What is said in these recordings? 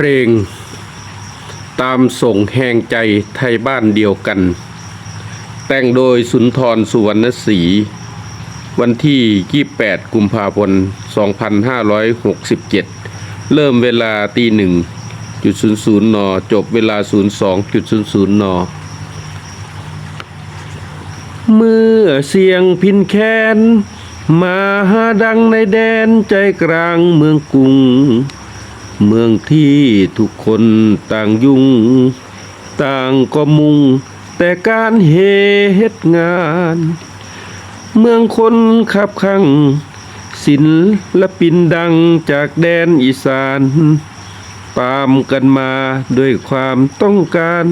เพลง ตามส่งแห่งใจไทยบ้านเดียวกัน แต่งโดยสุนทรสุวรรณศรีวันที่ 28 กุมภาพันธ์ 2567 เริ่มเวลาตีหนึ่งจุดศูนย์ศูนย์นจบเวลา02จุดศูนย์ศูนย์นเมื่อเสียงพินแคนมาหาดังในแดนใจกลางเมืองกรุง เมืองที่ทุกคนต่างยุ่ง ต่างก็มุ่ง แต่การเฮ็ดงาน เมืองคนขับขังศิลและปินดังจากแดนอีสาน ตามกันมาด้วยความต้องการ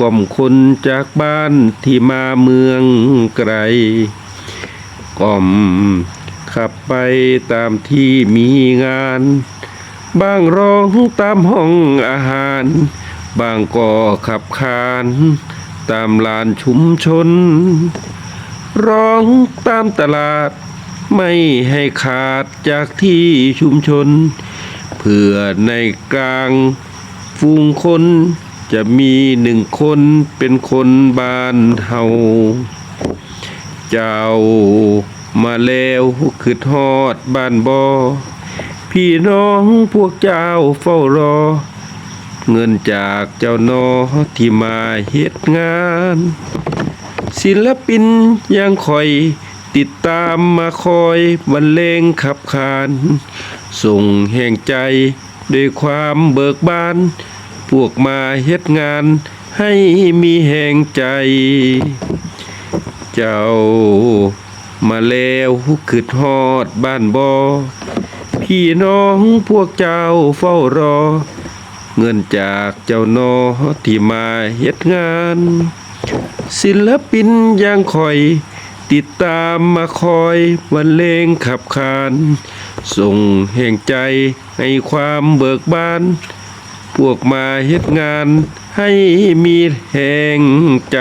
กล่อมคนจากบ้านที่มาเมืองไกลกล่อมขับไปตามที่มีงาน บางร้องตามห้องอาหาร บางก็ขับคาน ตามลานชุมชน ร้องตามตลาด ไม่ให้ขาดจากที่ชุมชน เพื่อในกลางฝูงคนจะมีหนึ่งคนเป็นคนบ้านเฮา เจ้ามาแล้วคือทอดบ้านบอ พี่น้องพวกเจ้าเฝ้ารอ เงินจากเจ้านอที่มาเฮ็ดงาน ศิลปินยังคอยติดตามมาคอยบรรเลงขับขาน ส่งแห่งใจด้วยความเบิกบาน พวกมาเฮ็ดงานให้มีแห่งใจ เจ้ามาแล้วคือทอดบ้านบอ พี่น้องพวกเจ้าเฝ้ารอ เงินจากเจ้านอที่มาเฮ็ดงาน ศิลปินยังคอย ติดตามมาคอยวันเลงขับขานส่งแห่งใจให้ความเบิกบาน พวกมาเฮ็ดงานให้มีแห่งใจ